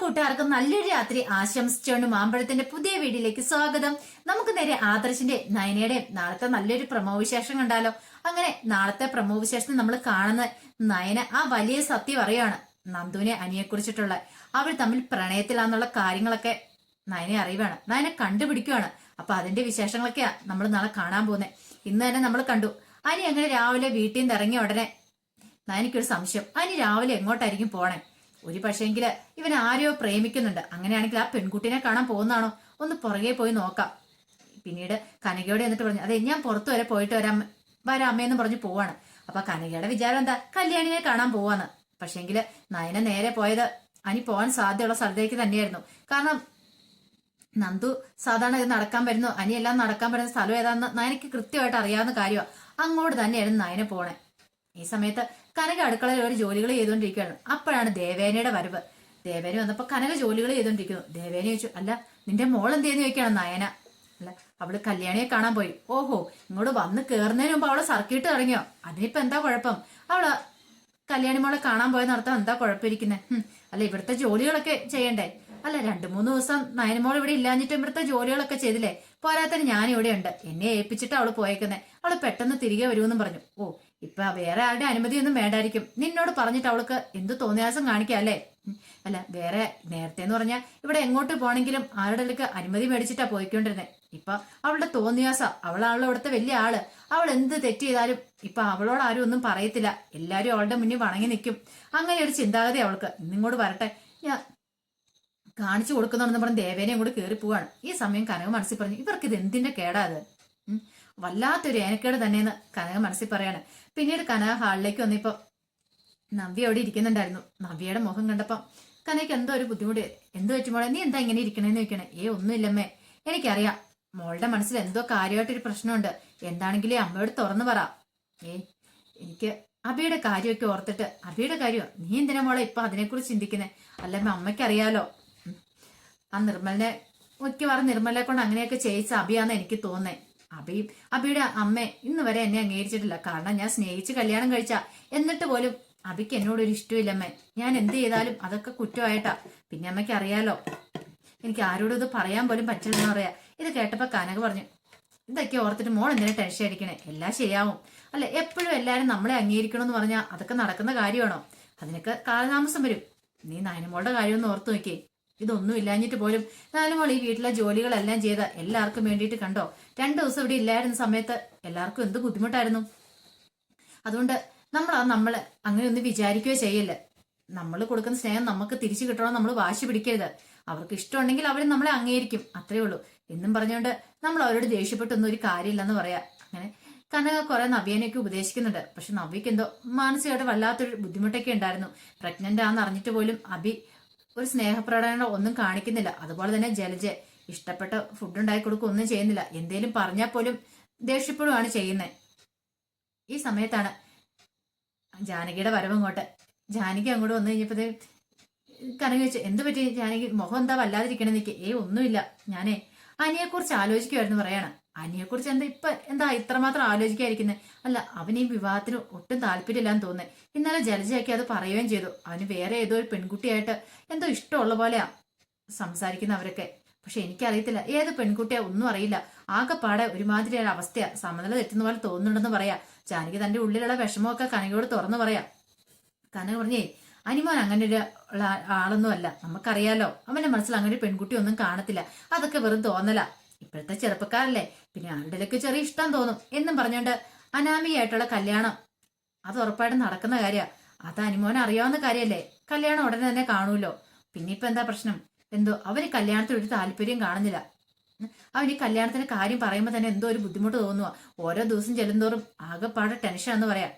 കൂട്ടുകാർക്കും നല്ലൊരു രാത്രി ആശംസിച്ചുകൊണ്ട് മാമ്പഴത്തിന്റെ പുതിയ വീഡിയോയിലേക്ക് സ്വാഗതം. നമുക്ക് നേരെ ആദർശിന്റെ നയനയുടെ നാളത്തെ നല്ലൊരു പ്രമോ വിശേഷം കണ്ടാലോ? അങ്ങനെ നാളത്തെ പ്രമോ വിശേഷം നമ്മൾ കാണുന്ന നയന ആ വലിയ സത്യം അറിയാണ് നന്ദുവിനെ അനിയെ കുറിച്ചിട്ടുള്ള അവർ തമ്മിൽ പ്രണയത്തിലാന്നുള്ള കാര്യങ്ങളൊക്കെ നയനെ അറിയുവാണ്. നയനെ കണ്ടുപിടിക്കുവാണ്. അപ്പൊ അതിന്റെ വിശേഷങ്ങളൊക്കെയാ നമ്മൾ നാളെ കാണാൻ പോകുന്നത് ഇന്ന് തന്നെ നമ്മൾ കണ്ടു. അനി അങ്ങനെ രാവിലെ വീട്ടിൽ നിന്ന് ഇറങ്ങിയ ഉടനെ നയനിക്കൊരു സംശയം. അനി രാവിലെ എങ്ങോട്ടായിരിക്കും പോണേ? ഒരു പക്ഷേങ്കിൽ ഇവൻ ആരെയോ പ്രേമിക്കുന്നുണ്ട്. അങ്ങനെയാണെങ്കിൽ ആ പെൺകുട്ടിനെ കാണാൻ പോകുന്നതാണോ? ഒന്ന് പുറകെ പോയി നോക്കാം. പിന്നീട് കനകയോട് എന്നിട്ട് പറഞ്ഞു അതെ ഞാൻ പുറത്തു വരെ പോയിട്ട് വരാം. വരാം അമ്മയെന്ന് പറഞ്ഞു പോവാണ്. അപ്പൊ കനകയുടെ വിചാരം എന്താ? കല്യാണിനെ കാണാൻ പോവാന്ന്. പക്ഷേങ്കിൽ നയന നേരെ പോയത് അനി പോകാൻ സാധ്യതയുള്ള സ്ഥലത്തേക്ക് തന്നെയായിരുന്നു. കാരണം നന്ദു സാധാരണ ഇത് നടക്കാൻ വരുന്നു. അനിയെല്ലാം നടക്കാൻ വരുന്ന സ്ഥലം ഏതാണെന്ന് നയനക്ക് കൃത്യമായിട്ട് അറിയാവുന്ന കാര്യമാണ് അങ്ങോട്ട് തന്നെയായിരുന്നു നയന പോണേ. ഈ സമയത്ത് കനക അടുക്കളയിൽ ഒരു ജോലികൾ ചെയ്തുകൊണ്ടിരിക്കുകയാണ്. അപ്പോഴാണ് ദേവേനയുടെ വരവ്. ദേവേന വന്നപ്പോൾ കനക ജോലികൾ ചെയ്തുകൊണ്ടിരിക്കുന്നു. ദേവേന ചോദിച്ചു അല്ല നിന്റെ മോൾ എന്തേന്ന് ചോദിക്കുകയാണ് നയന? അല്ല അവൾ കല്യാണിയെ കാണാൻ പോയി. ഓഹോ ഇങ്ങോട്ട് വന്ന് കയറുന്നതിന് മുമ്പ് അവളെ സർക്കിട്ട് തുടങ്ങിയോ? അതിനിപ്പോ എന്താ കുഴപ്പം? അവൾ കല്യാണി മോളെ കാണാൻ പോയെന്ന് നടത്താൻ എന്താ കുഴപ്പമിരിക്കുന്നത് അല്ല ഇവിടുത്തെ ജോലികളൊക്കെ ചെയ്യണ്ടേ? അല്ല രണ്ടു മൂന്ന് ദിവസം നയനമോൾ ഇവിടെ ഇല്ലാഞ്ഞിട്ട് ഇവിടുത്തെ ജോലികളൊക്കെ ചെയ്തില്ലേ? പോരാത്തന് ഞാൻ ഇവിടെ ഉണ്ട് എന്നെ ഏൽപ്പിച്ചിട്ട് അവൾ പോയേക്കുന്നേ. അവൾ പെട്ടെന്ന് തിരികെ വരുമെന്നും പറഞ്ഞു. ഓ ഇപ്പൊ വേറെ ആരുടെ അനുമതിയൊന്നും വേണ്ടായിരിക്കും. നിന്നോട് പറഞ്ഞിട്ട് അവൾക്ക് എന്ത് തോന്നിയാസം കാണിക്കാം അല്ലേ? അല്ല വേറെ നേരത്തെ എന്ന് പറഞ്ഞാൽ ഇവിടെ എങ്ങോട്ട് പോണെങ്കിലും ആരുടെ അടുക്ക് അനുമതി മേടിച്ചിട്ടാ പോയിക്കൊണ്ടിരുന്നത് ഇപ്പൊ അവളുടെ തോന്നിയാസ അവളാണല്ലോ ഇവിടുത്തെ വലിയ ആൾ. അവൾ എന്ത് തെറ്റ് ചെയ്താലും ഇപ്പൊ അവളോട് ആരും ഒന്നും പറയത്തില്ല. എല്ലാരും അവളുടെ മുന്നിൽ വണങ്ങി നിൽക്കും അങ്ങനെ ഒരു ചിന്താഗതി അവൾക്ക്. ഇന്നിങ്ങോട്ട് വരട്ടെ. ഞാൻ കാണിച്ചു കൊടുക്കുന്നുണ്ടെന്ന് പറഞ്ഞ് ദേവേനെയും കൂടെ കയറി പോവാണ് ഈ സമയം കനവ് മനസ്സിൽ പറഞ്ഞു ഇവർക്ക് ഇത് എന്തിന്റെ കേടാ അത്. വല്ലാത്തൊരു ഏനക്കേട് തന്നെയെന്ന് കനക മനസ്സിൽ പറയാണ്. പിന്നീട് കനക ഹാളിലേക്ക് വന്നിപ്പോ നവ്യ അവിടെ ഇരിക്കുന്നുണ്ടായിരുന്നു. നവ്യയുടെ മുഖം കണ്ടപ്പോൾ കനയ്ക്ക് എന്തോ ഒരു ബുദ്ധിമുട്ട്. എന്ത് മോളെ? നീ എന്താ ഇങ്ങനെ ഇരിക്കണേന്ന് ചോദിക്കണേ? ഏ ഒന്നുമില്ലമ്മേ. എനിക്കറിയാം. മോളുടെ മനസ്സിൽ എന്തോ കാര്യമായിട്ടൊരു പ്രശ്നമുണ്ട്. എന്താണെങ്കിലും അമ്മയോട് തുറന്നു പറ. ഏ എനിക്ക് അബിയുടെ കാര്യമൊക്കെ ഓർത്തിട്ട് അബിയുടെ കാര്യം? നീ എന്തിനാ മോളെ ഇപ്പൊ അതിനെക്കുറിച്ച് ചിന്തിക്കുന്നേ? അല്ലമ്മ അമ്മയ്ക്കറിയാലോ. ആ നിർമ്മലിനെ മിക്കവാറും നിർമ്മലെ കൊണ്ട് അങ്ങനെയൊക്കെ ചെയ്യിച്ച അബിയാന്ന് എനിക്ക് തോന്നേ അബിയും അബിയുടെ അമ്മ ഇന്ന് വരെ എന്നെ അംഗീകരിച്ചിട്ടില്ല. കാരണം ഞാൻ സ്നേഹിച്ച് കല്യാണം കഴിച്ച. എന്നിട്ട് പോലും അബിക്ക് എന്നോട് ഒരു ഇഷ്ടമില്ലമ്മേ ഞാൻ എന്ത് ചെയ്താലും അതൊക്കെ കുറ്റമായിട്ടാ. പിന്നെ അമ്മയ്ക്ക് അറിയാലോ. എനിക്ക് ആരോടും ഇത് പറയാൻ പോലും പറ്റില്ലെന്ന് പറയാ. ഇത് കേട്ടപ്പോ കനക പറഞ്ഞു ഇതൊക്കെ ഓർത്തിട്ട് മോൾ എന്തിനാ ടെൻഷൻ അടിക്കണേ? എല്ലാം ശരിയാവും. അല്ല എപ്പോഴും എല്ലാരും നമ്മളെ അംഗീകരിക്കണം എന്ന് പറഞ്ഞാൽ അതൊക്കെ നടക്കുന്ന കാര്യമാണോ? അതിനൊക്കെ കാലതാമസം വരും. നീ നയനമോളുടെ കാര്യമൊന്ന് ഓർത്തു നോക്കിയേ. ഇതൊന്നും ഇല്ലാഞ്ഞിട്ട് പോലും നാലുമോൾ ഈ വീട്ടിലെ ജോലികളെല്ലാം ചെയ്ത എല്ലാവർക്കും വേണ്ടിയിട്ട് കണ്ടോ? രണ്ടു ദിവസം ഇവിടെ ഇല്ലായിരുന്ന സമയത്ത് എല്ലാവർക്കും എന്ത് ബുദ്ധിമുട്ടായിരുന്നു? അതുകൊണ്ട് നമ്മൾ ആ നമ്മൾ അങ്ങനെ ഒന്ന് വിചാരിക്കുകയോ ചെയ്യല്ല? നമ്മൾ കൊടുക്കുന്ന സ്നേഹം നമുക്ക് തിരിച്ചു കിട്ടണം നമ്മൾ വാശി പിടിക്കരുത്. അവർക്ക് ഇഷ്ടമുണ്ടെങ്കിൽ അവർ നമ്മളെ അംഗീകരിക്കും. അത്രേ ഉള്ളൂ. എന്നും പറഞ്ഞുകൊണ്ട് നമ്മൾ അവരോട് ദേഷ്യപ്പെട്ടൊന്നും ഒരു കാര്യമില്ലെന്ന് പറയാം. അങ്ങനെ കനക കുറെ നവ്യനെയൊക്കെ ഉപദേശിക്കുന്നുണ്ട്. പക്ഷെ നവ്യക്ക് എന്തോ മാനസികമായിട്ട് വല്ലാത്തൊരു ബുദ്ധിമുട്ടൊക്കെ ഉണ്ടായിരുന്നു. പ്രഗ്നന്റ് ആണെന്ന് അറിഞ്ഞിട്ട് പോലും അഭി ഒരു സ്നേഹപ്രകടനം ഒന്നും കാണിക്കുന്നില്ല. അതുപോലെ തന്നെ ജലജ ഇഷ്ടപ്പെട്ട ഫുഡ് ഉണ്ടാക്കി കൊടുക്കുക ഒന്നും ചെയ്യുന്നില്ല. എന്തേലും പറഞ്ഞാൽ പോലും ദേഷ്യപ്പെടുകയാണ് ചെയ്യുന്നത് ഈ സമയത്താണ് ജാനകിയുടെ വരവ് ഇങ്ങോട്ട്. ജാനകി അങ്ങോട്ട് വന്നു കഴിഞ്ഞപ്പോൾ കനകി വെച്ചു എന്ത് പറ്റി? ജാനകി മുഖം എന്താ വല്ലാതിരിക്കണേ നിൽക്ക് ഏ ഒന്നുമില്ല. ഞാനേ അനിയെക്കുറിച്ച് ആലോചിക്കുമായിരുന്നു പറയാണ്. അനിയെക്കുറിച്ച് എന്താ ഇപ്പൊ എന്താ ഇത്രമാത്രം ആലോചിക്കാതിരിക്കുന്നത് അല്ല അവന് വിവാഹത്തിന് ഒട്ടും താല്പര്യമില്ലാന്ന് തോന്നുന്നത് ഇന്നലെ ജലജയൊക്കെ അത് പറയുകയും ചെയ്തു. അവന് വേറെ ഏതോ ഒരു പെൺകുട്ടിയായിട്ട് എന്തോ ഇഷ്ടമുള്ള പോലെയാ സംസാരിക്കുന്നവരൊക്കെ പക്ഷെ എനിക്കറിയത്തില്ല. ഏത് പെൺകുട്ടിയാ ഒന്നും അറിയില്ല. ആകെപ്പാടെ ഒരുമാതിരി ഒരു അവസ്ഥയാ. സമനില തെറ്റുന്ന പോലെ തോന്നുന്നുണ്ടെന്ന് പറയാ. ജാനകി തന്റെ ഉള്ളിലുള്ള വിഷമമൊക്കെ കനകയോട് തുറന്നു പറയാ. കനക പറഞ്ഞേ അനിമോൻ അങ്ങനെ ഒരു ആളൊന്നും അല്ല നമുക്കറിയാലോ. അവന്റെ മനസ്സിൽ അങ്ങനെ ഒരു പെൺകുട്ടി ഒന്നും കാണത്തില്ല. അതൊക്കെ വെറും തോന്നല. ഇപ്പോഴത്തെ ചെറുപ്പക്കാരല്ലേ? പിന്നെ ആരുടെയൊക്കെ ചെറിയ ഇഷ്ടം തോന്നും. എന്നും പറഞ്ഞുകൊണ്ട് അനാമിയായിട്ടുള്ള കല്യാണം. അത് ഉറപ്പായിട്ടും നടക്കുന്ന കാര്യ. അത് അനുമോനെ അറിയാവുന്ന കാര്യല്ലേ? കല്യാണം ഉടനെ തന്നെ കാണൂലോ പിന്നെ ഇപ്പൊ എന്താ പ്രശ്നം? എന്തോ അവന് കല്യാണത്തിൽ ഒരു താല്പര്യം കാണുന്നില്ല. അവൻ ഈ കല്യാണത്തിന്റെ കാര്യം പറയുമ്പോൾ തന്നെ എന്തോ ഒരു ബുദ്ധിമുട്ട് തോന്നുക ഓരോ ദിവസം ചെല്ലുന്തോറും ആകെപ്പാടെ ടെൻഷൻ എന്ന് പറയാം.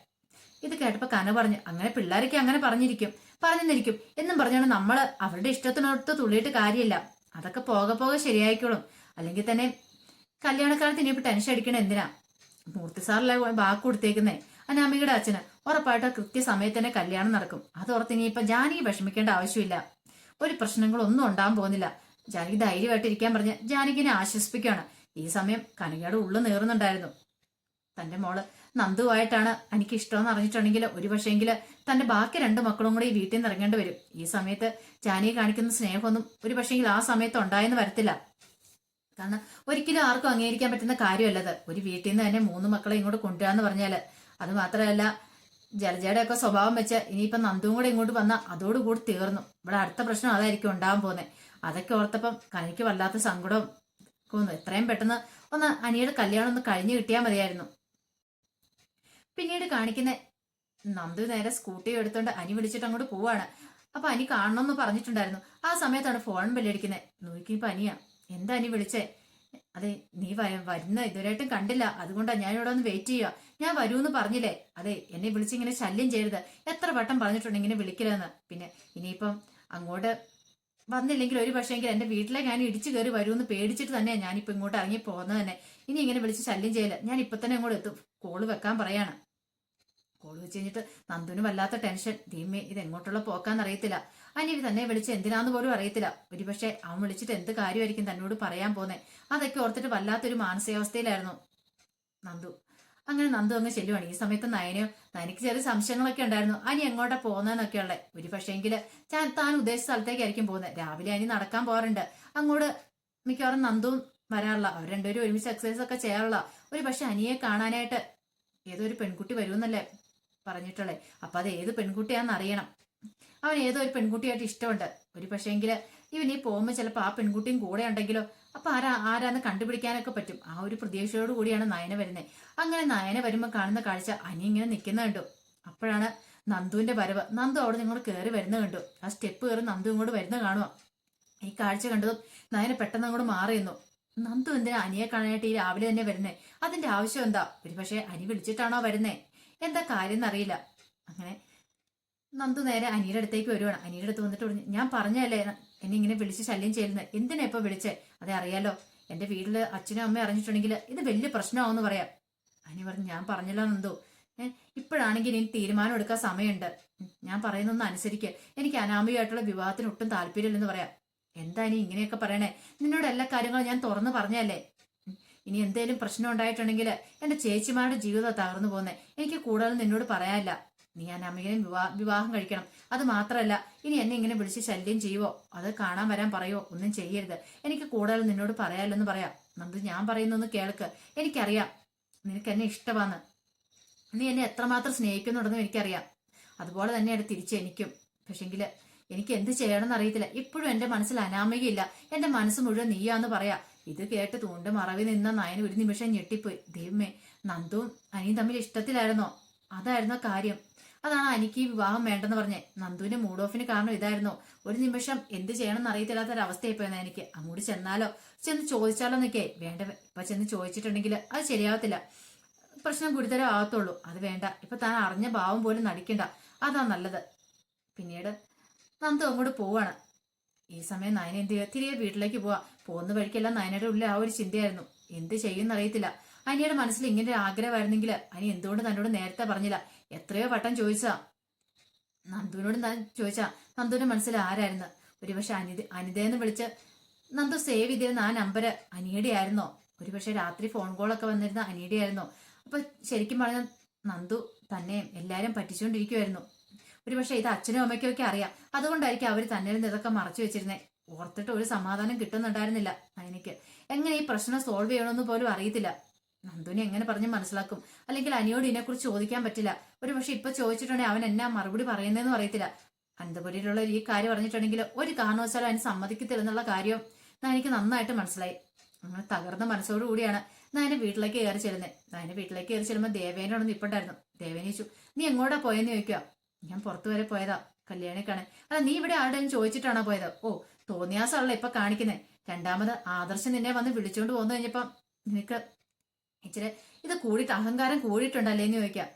ഇത് കേട്ടപ്പോ കന പറഞ്ഞു അങ്ങനെ പിള്ളേരൊക്കെ അങ്ങനെ പറഞ്ഞിരിക്കും. പറഞ്ഞെന്നിരിക്കും. എന്നും പറഞ്ഞാണ് നമ്മൾ അവരുടെ ഇഷ്ടത്തിനോട്ട് തുള്ളിയിട്ട് കാര്യമില്ല. അതൊക്കെ പോകെ പോകെ ശരിയായിക്കോളും. അല്ലെങ്കിൽ തന്നെ കല്യാണക്കാലത്ത് ഇനിയിപ്പോൾ ടെൻഷൻ അടിക്കണേ എന്തിനാ? മൂർത്തി സാറിലെ ബാക്ക് കൊടുത്തേക്കുന്നേ? അനാമികയുടെ അച്ഛന് ഉറപ്പായിട്ട് കൃത്യസമയത്ത് തന്നെ കല്യാണം നടക്കും. അത് ഓർത്ത് ഇനിയിപ്പോ ജാനകി വിഷമിക്കേണ്ട ആവശ്യമില്ല. ഒരു പ്രശ്നങ്ങളൊന്നും ഉണ്ടാകാൻ പോകുന്നില്ല. ജാനകി ധൈര്യമായിട്ട് ഇരിക്കാൻ പറഞ്ഞ് ജാനകിനെ ആശ്വസിപ്പിക്കുകയാണ്. ഈ സമയം കനകയുടെ ഉള്ളു നേറുന്നുണ്ടായിരുന്നു. തന്റെ മോൾ നന്ദുവായിട്ടാണ് എനിക്ക് ഇഷ്ടമെന്ന് അറിഞ്ഞിട്ടുണ്ടെങ്കിൽ ഒരു പക്ഷേങ്കിൽ തന്റെ ബാക്കി രണ്ട് മക്കളും കൂടി ഈ വീട്ടിൽ നിന്ന് ഇറങ്ങേണ്ടി വരും. ഈ സമയത്ത് ജാനിയെ കാണിക്കുന്ന സ്നേഹമൊന്നും ഒരു പക്ഷേങ്കിൽ ആ സമയത്ത് ഉണ്ടായെന്ന് വരത്തില്ല. കാരണം ഒരിക്കലും ആർക്കും അംഗീകരിക്കാൻ പറ്റുന്ന കാര്യമല്ലത്. ഒരു വീട്ടിൽ നിന്ന് തന്നെ മൂന്ന് മക്കളെ ഇങ്ങോട്ട് കൊണ്ടുവരാന്ന് പറഞ്ഞാൽ അത് മാത്രമല്ല ജലജയുടെ ഒക്കെ സ്വഭാവം വെച്ച് ഇനിയിപ്പം നന്ദുവും കൂടെ ഇങ്ങോട്ട് വന്നാൽ അതോടുകൂടി തീർന്നു. ഇവിടെ അടുത്ത പ്രശ്നം അതായിരിക്കും ഉണ്ടാകാൻ പോകുന്നത് അതൊക്കെ ഓർത്തപ്പം കനിക്ക് വല്ലാത്ത സങ്കടവും തോന്നുന്നു എത്രയും പെട്ടെന്ന് ഒന്ന് അനിയുടെ കല്യാണം ഒന്ന് കഴിഞ്ഞു കിട്ടിയാൽ മതിയായിരുന്നു. പിന്നീട് കാണിക്കുന്ന നന്ദു നേരെ സ്കൂട്ടി എടുത്തോണ്ട് അനി വിളിച്ചിട്ട് അങ്ങോട്ട് പോവാണ്. അപ്പൊ അനി കാണണമെന്ന് പറഞ്ഞിട്ടുണ്ടായിരുന്നു. ആ സമയത്താണ് ഫോൺ ബെല്ലടിക്കുന്നത് നോക്കിയപ്പോ അനിയാ എന്താ നീ വിളിച്ചേ? അതെ നീ വരുന്ന ഇതുവരെയായിട്ടും കണ്ടില്ല. അതുകൊണ്ടാ ഞാൻ ഇവിടെ ഒന്ന് വെയിറ്റ് ചെയ്യുക. ഞാൻ വരൂന്ന് പറഞ്ഞില്ലേ? അതെ എന്നെ വിളിച്ചിങ്ങനെ ശല്യം ചെയ്യരുത്. എത്ര വട്ടം പറഞ്ഞിട്ടുണ്ട് ഇങ്ങനെ വിളിക്കരുതെന്ന് പിന്നെ ഇനിയിപ്പം അങ്ങോട്ട് വന്നില്ലെങ്കിൽ ഒരു പക്ഷേങ്കിൽ എന്റെ വീട്ടിലേക്ക് ഞാൻ ഇടിച്ചു കയറി വരുമെന്ന് പേടിച്ചിട്ട് തന്നെ ഞാനിപ്പോ ഇങ്ങോട്ട് ഇറങ്ങി പോകുന്നത് തന്നെ. ഇനി ഇങ്ങനെ വിളിച്ച് ശല്യം ചെയ്യില്ല ഞാൻ ഇപ്പൊ തന്നെ അങ്ങോട്ട് എത്തും. കോൾ വെക്കാൻ പറയാണ്. കോൾ വെച്ച് കഴിഞ്ഞിട്ട് നന്ദുന് വല്ലാത്ത ടെൻഷൻ. ദീമേ ഇത് എങ്ങോട്ടുള്ള പോക്കാന്ന് അറിയത്തില്ല അനിയവി തന്നെ വിളിച്ച് എന്തിനാന്ന് പോലും അറിയത്തില്ല. ഒരുപക്ഷെ അവൻ വിളിച്ചിട്ട് എന്ത് കാര്യമായിരിക്കും തന്നോട് പറയാൻ പോന്നെ. അതൊക്കെ ഓർത്തിട്ട് വല്ലാത്തൊരു മാനസികാവസ്ഥയിലായിരുന്നു നന്ദു. അങ്ങനെ നന്ദു അങ്ങ് ചെല്ലുവാണ്. ഈ സമയത്ത് നയനയോ നയനക്ക് ചെറിയ സംശയങ്ങളൊക്കെ ഉണ്ടായിരുന്നു. അനി എങ്ങോട്ടാ പോകുന്നതെന്നൊക്കെ ഉള്ളത് ഒരു പക്ഷേങ്കിൽ ഞാൻ താൻ ഉദ്ദേശിച്ച സ്ഥലത്തേക്കായിരിക്കും പോകുന്നത് രാവിലെ അനി നടക്കാൻ പോകാറുണ്ട്. അങ്ങോട്ട് മിക്കവാറും നന്ദുവും വരാറില്ല. അവർ രണ്ടുപേരും ഒരുമിച്ച് എക്സസൈസ് ഒക്കെ ചെയ്യാറുള്ള. ഒരു പക്ഷെ അനിയെ കാണാനായിട്ട് ഏതോ ഒരു പെൺകുട്ടി വരുമെന്നല്ലേ പറഞ്ഞിട്ടുള്ളേ. അപ്പൊ അത് ഏത് പെൺകുട്ടിയാണെന്ന് അറിയണം. അവൻ ഏതോ ഒരു പെൺകുട്ടിയായിട്ട് ഇഷ്ടമുണ്ട്. ഒരു പക്ഷേങ്കിൽ ഇവൻ ഈ പോകുമ്പോൾ ചിലപ്പോൾ ആ പെൺകുട്ടിയും കൂടെ ഉണ്ടെങ്കിലോ അപ്പൊ ആരാ ആരാന്ന് കണ്ടുപിടിക്കാനൊക്കെ പറ്റും. ആ ഒരു പ്രതീക്ഷയോട് കൂടിയാണ് നയന വരുന്നത് അങ്ങനെ നയന വരുമ്പോൾ കാണുന്ന കാഴ്ച അനി ഇങ്ങനെ നിൽക്കുന്ന കണ്ടു. അപ്പോഴാണ് നന്ദുവിന്റെ വരവ്. നന്ദു അവിടെ നിങ്ങൾ കയറി വരുന്ന കണ്ടു. ആ സ്റ്റെപ്പ് കയറി നന്ദു ഇങ്ങോട്ട് വരുന്ന കാണുക ഈ കാഴ്ച കണ്ടതും നയന പെട്ടെന്ന് അങ്ങോട്ട് മാറിയെന്നു നന്ദു എന്തിനാ അനിയെ കാണാനായിട്ട് ഈ രാവിലെ തന്നെ വരുന്നേ? അതിന്റെ ആവശ്യം എന്താ? ഒരു പക്ഷേ അനി വിളിച്ചിട്ടാണോ വരുന്നേ? എന്താ കാര്യം എന്നറിയില്ല അങ്ങനെ നന്ദു നേരെ അനിയുടെ അടുത്തേക്ക് വരുവാണ്. അനിയുടെ അടുത്ത് വന്നിട്ട് പറഞ്ഞു ഞാൻ പറഞ്ഞല്ലേ എന്നെ ഇങ്ങനെ വിളിച്ച് ശല്യം ചെയ്യുന്നത് എന്തിനാ ഇപ്പൊ വിളിച്ചേ? അതെ അറിയാലോ. എന്റെ വീട്ടിൽ അച്ഛനും അമ്മയും അറിഞ്ഞിട്ടുണ്ടെങ്കിൽ ഇത് വലിയ പ്രശ്നമാവെന്ന് പറയാം. അനി പറഞ്ഞു ഞാൻ പറഞ്ഞല്ലോ നന്ദു. ഇപ്പോഴാണെങ്കിൽ എനിക്ക് തീരുമാനം എടുക്കാൻ സമയമുണ്ട്. ഞാൻ പറയുന്നൊന്ന് അനുസരിക്കുക എനിക്ക് അനാമികമായിട്ടുള്ള വിവാഹത്തിന് ഒട്ടും താല്പര്യമില്ലെന്ന് പറയാം. എന്താ ഇനി ഇങ്ങനെയൊക്കെ പറയണേ? നിന്നോട് എല്ലാ കാര്യങ്ങളും ഞാൻ തുറന്നു പറഞ്ഞല്ലേ ഇനി എന്തേലും പ്രശ്നം ഉണ്ടായിട്ടുണ്ടെങ്കിൽ എന്റെ ചേച്ചിമാരുടെ ജീവിതം തകർന്നു പോകുന്നേ എനിക്ക് കൂടുതൽ നിന്നോട് പറയാനില്ല. നീ ഞാൻ അമ്മയും വിവാഹം കഴിക്കണം. അത് മാത്രമല്ല ഇനി എന്നെ ഇങ്ങനെ വിളിച്ച് ശല്യം ചെയ്യുവോ? അത് കാണാൻ വരാൻ പറയുവോ ഒന്നും ചെയ്യരുത്. എനിക്ക് കൂടുതൽ നിന്നോട് പറയാനില്ലെന്ന് പറയാം. നമ്മൾ ഞാൻ പറയുന്നൊന്ന് കേൾക്ക്. എനിക്കറിയാം. നിനക്ക് എന്നെ ഇഷ്ടമാണ്. നീ എന്നെ എത്രമാത്രം സ്നേഹിക്കുന്നുണ്ടെന്നും എനിക്കറിയാം. അതുപോലെ തന്നെയാണ് തിരിച്ച് എനിക്കും. പക്ഷെങ്കിൽ എനിക്ക് എന്ത് ചെയ്യണമെന്ന് അറിയത്തില്ല. ഇപ്പോഴും എന്റെ മനസ്സിൽ അനാമികയില്ല എന്റെ മനസ്സ് മുഴുവൻ നീയാന്ന് പറയാ. ഇത് കേട്ട് തൂണ്ട് മറവി നിന്ന നയൻ ഒരു നിമിഷം ഞെട്ടിപ്പോയി. ദൈവമേ നന്ദുവും അനിയും തമ്മിൽ ഇഷ്ടത്തിലായിരുന്നോ? അതായിരുന്നോ കാര്യം. അതാണ് അനിക്ക് ഈ വിവാഹം വേണ്ടെന്ന് പറഞ്ഞേ. നന്ദുവിന്റെ മൂഡ് ഓഫിന് കാരണം ഇതായിരുന്നു. ഒരു നിമിഷം എന്ത് ചെയ്യണമെന്ന് അറിയത്തില്ലാത്ത ഒരു അവസ്ഥയായിപ്പോയെന്നാ എനിക്ക്. അങ്ങോട്ട് ചെന്നാലോ? ചെന്ന് ചോദിച്ചാലോ നിൽക്കേ വേണ്ട ഇപ്പൊ ചെന്ന് ചോദിച്ചിട്ടുണ്ടെങ്കിൽ അത് ശരിയാവത്തില്ല. പ്രശ്നം ഗുരുതരം ആകത്തുള്ളൂ അത് വേണ്ട. ഇപ്പൊ താൻ അറിഞ്ഞ ഭാവം പോലും നടിക്കണ്ട. അതാ നല്ലത്. പിന്നീട് നന്ദു അങ്ങോട്ട് പോവാണ്. ഈ സമയം നയന എന്ത് ചെയ്യുക തിരികെ വീട്ടിലേക്ക് പോവാ. പോകുന്ന വഴിക്കെല്ലാം നയനയുടെ ഉള്ളിൽ ആ ഒരു ചിന്തയായിരുന്നു. എന്ത് ചെയ്യുമെന്ന് അറിയത്തില്ല. അനിയുടെ മനസ്സിൽ ഇങ്ങനെ ഒരു ആഗ്രഹമായിരുന്നെങ്കിൽ അനി എന്തുകൊണ്ട് തന്നോട് നേരത്തെ പറഞ്ഞില്ല? എത്രയോ വട്ടം ചോദിച്ചാ. നന്ദുവിനോട് ചോദിച്ചാ നന്ദുവിന്റെ മനസ്സിൽ ആരായിരുന്നു? ഒരുപക്ഷെ അനിത അനിതയെന്ന് വിളിച്ച് നന്ദു സേവ് ചെയ്തിരുന്ന ആ നമ്പർ അനിയുടെ ആയിരുന്നോ? ഒരുപക്ഷെ രാത്രി ഫോൺ കോളൊക്കെ വന്നിരുന്ന അനിയുടെ ആയിരുന്നോ? അപ്പൊ ശരിക്കും പറഞ്ഞ നന്ദു തന്നെയും എല്ലാരും പറ്റിച്ചുകൊണ്ടിരിക്കുമായിരുന്നു ഒരുപക്ഷെ ഇത് അച്ഛനും അമ്മയ്ക്കും ഒക്കെ അറിയാം. അതുകൊണ്ടായിരിക്കും അവർ തന്നെ ഇതൊക്കെ മറച്ചു വെച്ചിരുന്നേ. ഓർത്തിട്ട് ഒരു സമാധാനം കിട്ടുന്നുണ്ടായിരുന്നില്ല എനിക്ക് എങ്ങനെ ഈ പ്രശ്നം സോൾവ് ചെയ്യണമെന്ന് പോലും അറിയത്തില്ല. നന്ദുനി എങ്ങനെ പറഞ്ഞ് മനസ്സിലാക്കും? അല്ലെങ്കിൽ അനിയോട് ഇതിനെക്കുറിച്ച് ചോദിക്കാൻ പറ്റില്ല. ഒരു പക്ഷെ ഇപ്പൊ ചോദിച്ചിട്ടുണ്ടെങ്കിൽ അവൻ എന്നാ മറുപടി പറയുന്നതെന്ന് അറിയത്തില്ല. അനന്തപുരിയിലുള്ള ഈ കാര്യം പറഞ്ഞിട്ടുണ്ടെങ്കിൽ ഒരു കാരണവശാലും അതിന് സമ്മതിക്കത്തില്ലെന്നുള്ള കാര്യം എനിക്ക് നന്നായിട്ട് മനസ്സിലായി. അങ്ങനെ തകർന്ന മനസ്സോടു കൂടിയാണ് എന്റെ വീട്ടിലേക്ക് കയറി ചെല്ലുന്നത് എന്റെ വീട്ടിലേക്ക് കയറി ചെല്ലുമ്പോൾ ദേവേനോട് നിപ്പണ്ടായിരുന്നു ദേവേനിച്ചു നീ എങ്ങോട്ടാ പോയെന്ന് ചോദിക്കുക ഞാൻ പുറത്തു വരെ പോയതാ കല്യാണി കാണാൻ അല്ല നീ ഇവിടെ ആരുടെയും ചോദിച്ചിട്ടാണോ പോയത്? ഓ തോന്നിയാസാണല്ലോ ഇപ്പൊ കാണിക്കുന്നത് രണ്ടാമത് ആദർശം നിന്നെ വന്ന് വിളിച്ചോണ്ട് പോന്നു കഴിഞ്ഞപ്പം നിനക്ക് ഇച്ചിരി ഇത് കൂടിട്ട് അഹങ്കാരം കൂടിയിട്ടുണ്ടല്ലേ എന്ന് ചോദിക്കാം.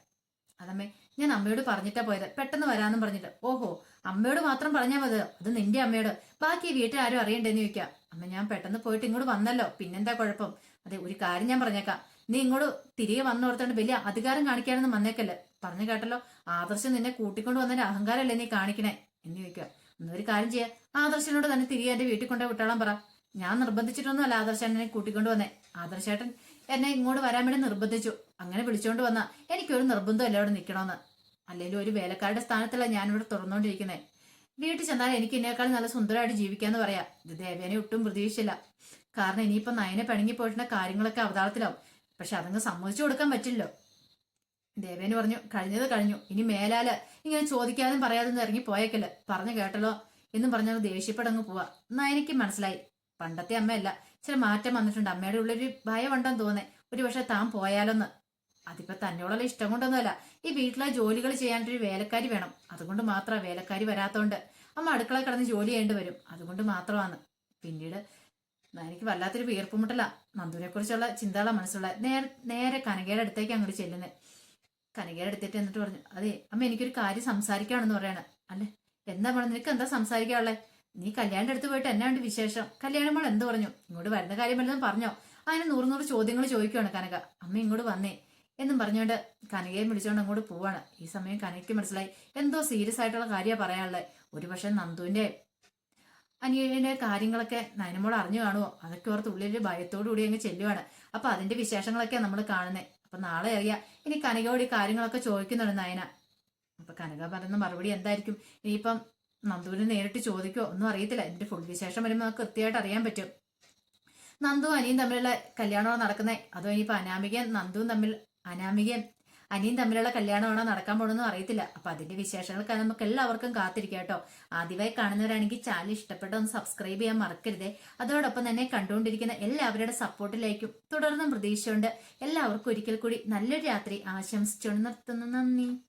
അതമ്മേ ഞാൻ അമ്മയോട് പറഞ്ഞിട്ടാ പോയത്. പെട്ടെന്ന് വരാന്നും പറഞ്ഞിട്ട്. ഓഹോ അമ്മയോട് മാത്രം പറഞ്ഞാൽ മതി. അത് നിന്റെ അമ്മയോട്. ബാക്കി വീട്ടിൽ ആരും അറിയണ്ടെന്ന് ചോദിക്കാം. അമ്മ ഞാൻ പെട്ടെന്ന് പോയിട്ട് ഇങ്ങോട്ട് വന്നല്ലോ. പിന്നെന്താ കുഴപ്പം? അതെ ഒരു കാര്യം ഞാൻ പറഞ്ഞേക്കാം. നീ ഇങ്ങോട്ട് തിരികെ വന്നോർത്തോണ്ട് വലിയ അധികാരം കാണിക്കാനൊന്നും വന്നേക്കല്ലേ. പറഞ്ഞു കേട്ടല്ലോ. ആദർശം നിന്നെ കൂട്ടിക്കൊണ്ട് വന്നതിന്റെ അഹങ്കാരമല്ലേ നീ കാണിക്കണേ? എന്ന് ചോദിക്കുക. എന്നൊരു കാര്യം ചെയ്യാം. ആദർശനോട് തന്നെ തിരികെ എന്റെ വീട്ടിൽ കൊണ്ടേ വിട്ടോളാൻ പറ. ഞാൻ നിർബന്ധിച്ചിട്ടൊന്നുമല്ല ആദർശൻ എന്നെ കൂട്ടിക്കൊണ്ട് വന്നേ. ആദർശേട്ടൻ എന്നെ ഇങ്ങോട്ട് വരാൻ വേണ്ടി നിർബന്ധിച്ചു. അങ്ങനെ വിളിച്ചോണ്ട് വന്ന എനിക്കൊരു നിർബന്ധമല്ല അവിടെ നിൽക്കണമെന്ന് അല്ലെങ്കിൽ ഒരു വേലക്കാരുടെ സ്ഥാനത്തല്ല ഞാനിവിടെ തുറന്നുകൊണ്ടിരിക്കുന്നത് വീട്ടിൽ ചെന്നാൽ എനിക്ക് ഇതിനേക്കാൾ നല്ല സുന്ദരമായിട്ട് ജീവിക്കാന്ന് പറയാം. ഇത് ദേവേനെ ഒട്ടും പ്രതീക്ഷിച്ചില്ല. കാരണം ഇനിയിപ്പോ നയനെ പിണങ്ങി പോയിട്ടുള്ള കാര്യങ്ങളൊക്കെ അവതാളത്തിലാവും. പക്ഷെ അതങ്ങ് സമ്മതിച്ചു കൊടുക്കാൻ പറ്റില്ലല്ലോ. ദേവേന് പറഞ്ഞു കഴിഞ്ഞത് കഴിഞ്ഞു. ഇനി മേലാൽ ഇങ്ങനെ ചോദിക്കാതും പറയാതും ഇറങ്ങി പോയേക്കല്ല. പറഞ്ഞു കേട്ടല്ലോ. എന്നും പറഞ്ഞു ദേഷ്യപ്പെടങ്ങ് പോവാ. എന്നാ എനിക്ക് മനസ്സിലായി. പണ്ടത്തെ അമ്മയല്ല. ചില മാറ്റം വന്നിട്ടുണ്ട്. അമ്മയുടെ ഉള്ളൊരു ഭയം ഉണ്ടെന്ന് തോന്നേ. ഒരു പക്ഷെ താൻ പോയാലൊന്ന്. അതിപ്പോ തന്നോടുള്ള ഇഷ്ടം കൊണ്ടൊന്നുമല്ല. ഈ വീട്ടിലെ ജോലികൾ ചെയ്യാനൊരു വേലക്കാരി വേണം. അതുകൊണ്ട് മാത്രം വേലക്കാരി വരാത്തോണ്ട്. അമ്മ അടുക്കള കിടന്ന് ജോലി ചെയ്യേണ്ടി വരും. അതുകൊണ്ട് മാത്രമാണ്. പിന്നീട് എനിക്ക് വല്ലാത്തൊരു വീർപ്പുമുട്ടല. നന്ദുവിനെ കുറിച്ചുള്ള ചിന്തകളാണ് മനസ്സുള്ള നേരെ നേരെ കനകയുടെ അടുത്തേക്ക് അങ്ങോട്ട് ചെല്ലുന്നത് കനകയുടെ അടുത്തിട്ട് എന്നിട്ട് പറഞ്ഞു അതെ അമ്മ എനിക്കൊരു കാര്യം സംസാരിക്കാണെന്ന് പറയാണ്. അല്ലേ? എന്താ പറഞ്ഞു നിനക്ക് എന്താ സംസാരിക്കാനുള്ളേ നീ കല്യാണിന്റെ അടുത്ത് പോയിട്ട് എന്നാ ഉണ്ട് വിശേഷം? കല്യാണം മോൾ എന്ത് പറഞ്ഞു? ഇങ്ങോട്ട് വരുന്ന കാര്യം വല്ലതും പറഞ്ഞോ? അങ്ങനെ നൂറ് നൂറ് ചോദ്യങ്ങൾ ചോദിക്കുവാണ് കനക. അമ്മ ഇങ്ങോട്ട് വന്നേ. എന്നും പറഞ്ഞുകൊണ്ട് കനകയെ വിളിച്ചുകൊണ്ട് അങ്ങോട്ട് പോവാണ്. ഈ സമയം കനകയ്ക്ക് മനസ്സിലായി എന്തോ സീരിയസ് ആയിട്ടുള്ള കാര്യമാണ് പറയാനുള്ളത് ഒരുപക്ഷെ നന്ദുവിന്റെ അനിയന്റെ കാര്യങ്ങളൊക്കെ നയനമോൾ അറിഞ്ഞു കാണുമോ അതൊക്കെ ഓർത്ത് ഉള്ളിൽ ഭയത്തോടു കൂടി അങ്ങ് ചെല്ലുവാണ്. അപ്പൊ അതിന്റെ വിശേഷങ്ങളൊക്കെ നമ്മൾ കാണുന്നത് അപ്പൊ നാളെ അറിയാം. ഇനി കനകയോട് ഈ കാര്യങ്ങളൊക്കെ ചോദിക്കുന്നുണ്ട് നയന. അപ്പൊ കനക പറയുന്ന മറുപടി എന്തായിരിക്കും? ഇനിയിപ്പം നന്ദുവിന് നേരിട്ട് ചോദിക്കോ? ഒന്നും അറിയത്തില്ല. എന്റെ ഫുൾ വിശേഷം വരുമ്പോൾ നമുക്ക് കൃത്യമായിട്ട് അറിയാൻ പറ്റും. നന്ദു അനിയും തമ്മിലുള്ള കല്യാണമാണ് നടക്കുന്നത് അതോ ഇനിയിപ്പോ അനാമികയും നന്ദുവും തമ്മിൽ അനാമികയും അനിയും തമ്മിലുള്ള കല്യാണമാണോ നടക്കാൻ പോണെന്നും അറിയത്തില്ല. അപ്പൊ അതിന്റെ വിശേഷങ്ങൾക്ക് നമുക്ക് എല്ലാവർക്കും കാത്തിരിക്കാം കേട്ടോ. ആദ്യമായി കാണുന്നവരാണെങ്കിൽ ചാനൽ ഇഷ്ടപ്പെട്ട ഒന്ന് സബ്സ്ക്രൈബ് ചെയ്യാൻ മറക്കരുതേ. അതോടൊപ്പം തന്നെ കണ്ടുകൊണ്ടിരിക്കുന്ന എല്ലാവരുടെ സപ്പോർട്ടിലേക്കും തുടർന്നും പ്രതീക്ഷയുണ്ട്. എല്ലാവർക്കും ഒരിക്കൽ കൂടി നല്ലൊരു രാത്രി ആശംസിച്ചുകൊണ്ട് നിർത്തുന്നു. നന്ദി.